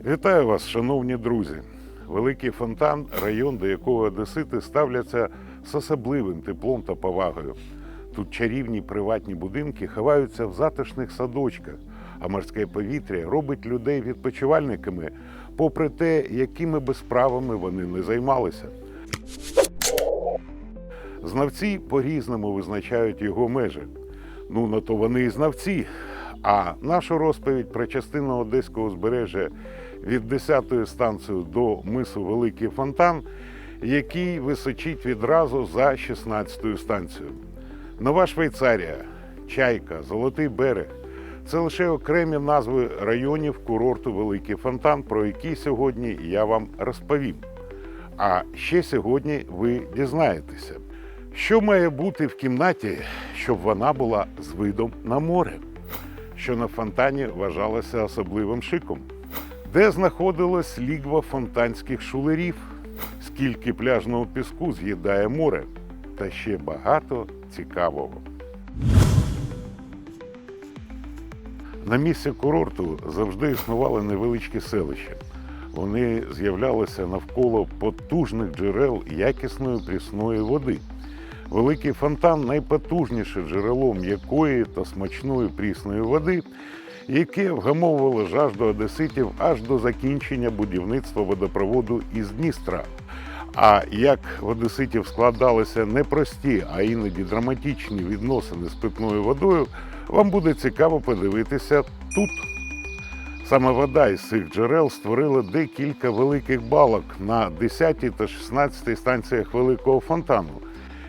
Вітаю вас, шановні друзі. Великий фонтан район, до якого одесити ставляться з особливим теплом та повагою. Тут чарівні приватні будинки ховаються в затишних садочках, а морське повітря робить людей відпочивальниками, попри те, якими би справами вони не займалися. Знавці по-різному визначають його межі. Ну, на то вони і знавці. А нашу розповідь про частину одеського узбережжя від 10-ї станції до мису Великий Фонтан, який височить відразу за 16-ю станцією. Нова Швейцарія, Чайка, Золотий берег це лише окремі назви районів курорту Великий Фонтан, про які сьогодні я вам розповім. А ще сьогодні ви дізнаєтеся, що має бути в кімнаті, щоб вона була з видом на море, що на фонтані вважалося особливим шиком, де знаходилось лігва фонтанських шулерів, скільки пляжного піску з'їдає море, та ще багато цікавого. На місці курорту завжди існували невеличкі селища. Вони з'являлися навколо потужних джерел якісної прісної води. Великий фонтан найпотужніше джерело м'якої та смачної прісної води, яке вгамовувало жажду одеситів аж до закінчення будівництва водопроводу із Дністра. А як в одеситів складалися непрості, а іноді драматичні відносини з питною водою, вам буде цікаво подивитися тут. Саме вода із цих джерел створила декілька великих балок на 10 та 16 станціях Великого фонтану,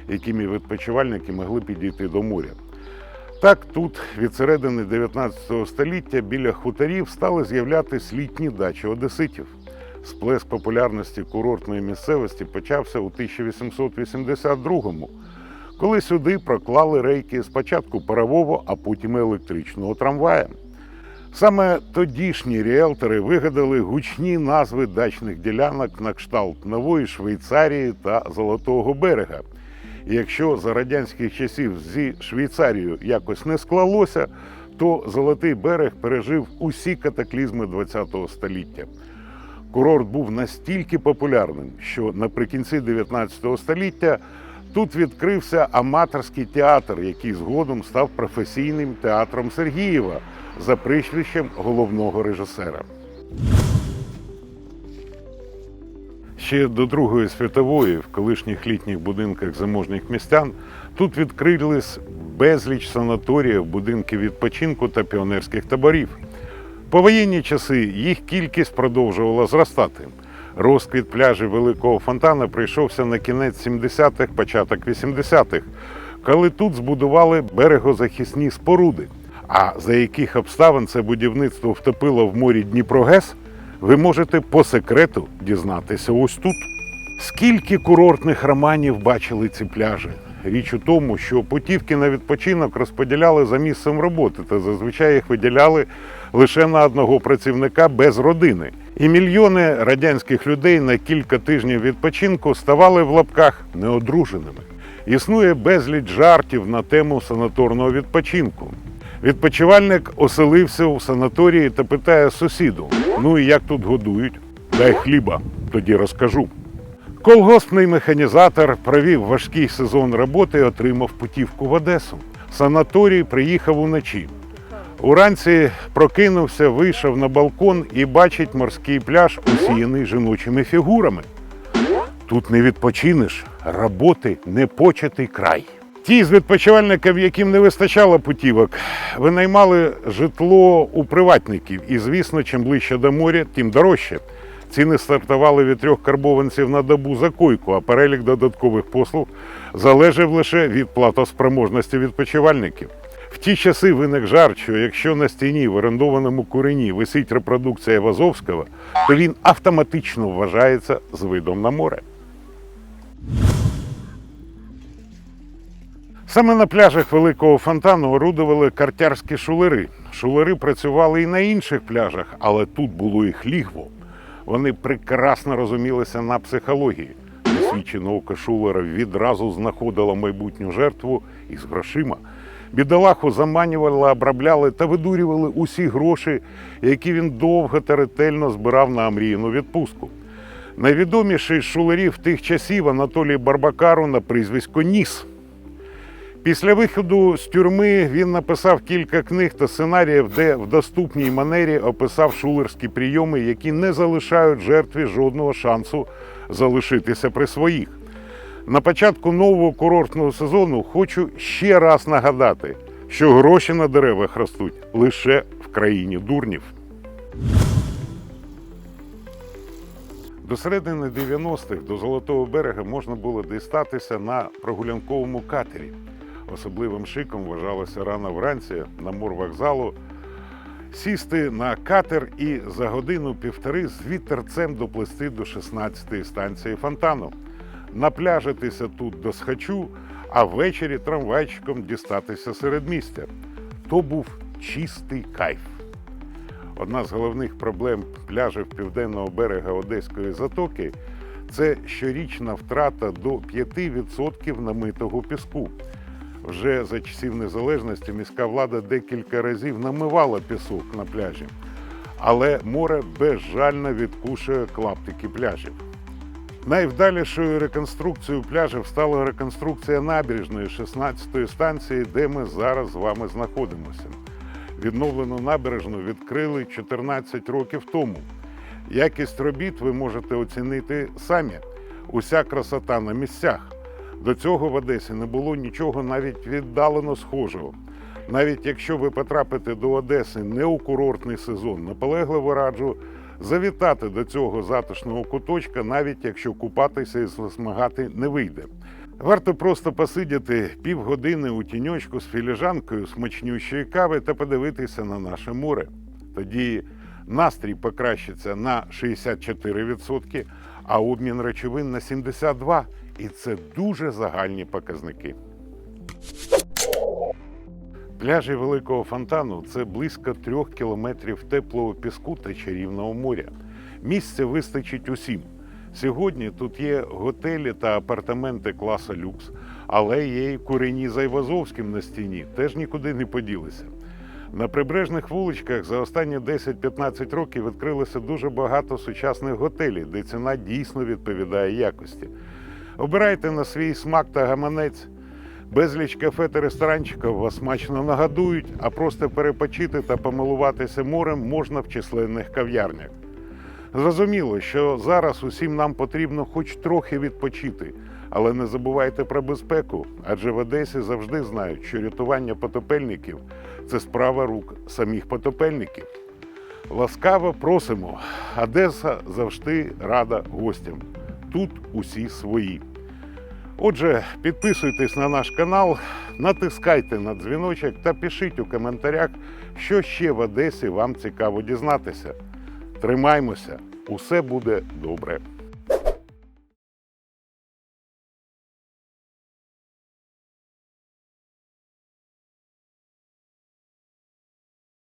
якими відпочивальники могли підійти до моря. Так, тут від середини 19 століття біля хуторів стали з'являтися літні дачі одеситів. Сплеск популярності курортної місцевості почався у 1882-му, коли сюди проклали рейки спочатку парового, а потім електричного трамвая. Саме тодішні ріелтори вигадали гучні назви дачних ділянок на кшталт Нової Швейцарії та Золотого берега. Якщо за радянських часів зі Швейцарією якось не склалося, то Золотий берег пережив усі катаклізми ХХ століття. Курорт був настільки популярним, що наприкінці 19 століття тут відкрився аматорський театр, який згодом став професійним театром Сергієва за прізвищем головного режисера. Ще до Другої світової в колишніх літніх будинках заможних містян тут відкрились безліч санаторіїв, будинків відпочинку та піонерських таборів. Повоєнні часи їх кількість продовжувала зростати. Розквіт пляжів Великого фонтана прийшовся на кінець 70-х, початок 80-х, коли тут збудували берегозахисні споруди. А за яких обставин це будівництво втопило в морі Дніпрогес, ви можете по секрету дізнатися ось тут. Скільки курортних романів бачили ці пляжі? Річ у тому, що путівки на відпочинок розподіляли за місцем роботи та зазвичай їх виділяли лише на одного працівника без родини. І мільйони радянських людей на кілька тижнів відпочинку ставали в лапках неодруженими. Існує безліч жартів на тему санаторного відпочинку. Відпочивальник оселився у санаторії та питає сусіду: ну і як тут годують? Дай хліба, тоді розкажу. Колгоспний механізатор провів важкий сезон роботи і отримав путівку в Одесу. Санаторій приїхав уночі. Уранці прокинувся, вийшов на балкон і бачить морський пляж, усіяний жіночими фігурами. Тут не відпочинеш, роботи не початий край. Ті з відпочивальників, яким не вистачало путівок, винаймали житло у приватників. І, звісно, чим ближче до моря, тим дорожче. Ціни стартували від трьох карбованців на добу за койку, а перелік додаткових послуг залежав лише від платоспроможності відпочивальників. В ті часи виник жарт, що якщо на стіні в орендованому курені висить репродукція Вазовського, то він автоматично вважається з видом на море. Саме на пляжах Великого фонтану орудували картярські шулери. Шулери працювали і на інших пляжах, але тут було їх лігво. Вони прекрасно розумілися на психології. Досвідчене око шулера відразу знаходило майбутню жертву із грошима. Бідолаху заманювали, обробляли та видурювали усі гроші, які він довго та ретельно збирав на омріяну відпустку. Найвідоміший шулерів тих часів Анатолій Барбакару на прізвисько Ніс. Після виходу з тюрми він написав кілька книг та сценаріїв, де в доступній манері описав шулерські прийоми, які не залишають жертві жодного шансу залишитися при своїх. На початку нового курортного сезону хочу ще раз нагадати, що гроші на деревах ростуть лише в країні дурнів. До середини 90-х до Золотого берега можна було дістатися на прогулянковому катері. Особливим шиком вважалося рано вранці на морвокзалу сісти на катер і за годину-півтори з вітерцем доплисти до 16-ї станції фонтану, напляжитися тут до схачу, а ввечері трамвайчиком дістатися середмістя. То був чистий кайф. Одна з головних проблем пляжів південного берега Одеської затоки це щорічна втрата до 5% намитого піску. Вже за часів незалежності міська влада декілька разів намивала пісок на пляжі, але море безжально відкушує клаптики пляжів. Найвдалішою реконструкцією пляжів стала реконструкція набережної 16-ї станції, де ми зараз з вами знаходимося. Відновлену набережну відкрили 14 років тому. Якість робіт ви можете оцінити самі. Уся красота на місцях. До цього в Одесі не було нічого навіть віддалено схожого. Навіть якщо ви потрапите до Одеси не у курортний сезон, наполегливо раджу завітати до цього затишного куточка, навіть якщо купатися і засмагати не вийде. Варто просто посидіти півгодини у тіньочку з філіжанкою смачнющої кави та подивитися на наше море. Тоді настрій покращиться на 64%, а обмін речовин на 72%. І це дуже загальні показники. Пляжі Великого фонтану це близько трьох кілометрів теплого піску та чарівного моря. Місця вистачить усім. Сьогодні тут є готелі та апартаменти класу люкс, але є й курені з Айвазовським на стіні, теж нікуди не поділися. На прибережних вуличках за останні 10-15 років відкрилося дуже багато сучасних готелів, де ціна дійсно відповідає якості. Обирайте на свій смак та гаманець. Безліч кафе та ресторанчиків вас смачно нагадують, а просто перепочити та помилуватися морем можна в численних кав'ярнях. Зрозуміло, що зараз усім нам потрібно хоч трохи відпочити, але не забувайте про безпеку, адже в Одесі завжди знають, що рятування потопельників це справа рук самих потопельників. Ласкаво просимо. Одеса завжди рада гостям. Тут усі свої. Отже, підписуйтесь на наш канал, натискайте на дзвіночок та пишіть у коментарях, що ще в Одесі вам цікаво дізнатися. Тримаймося, усе буде добре.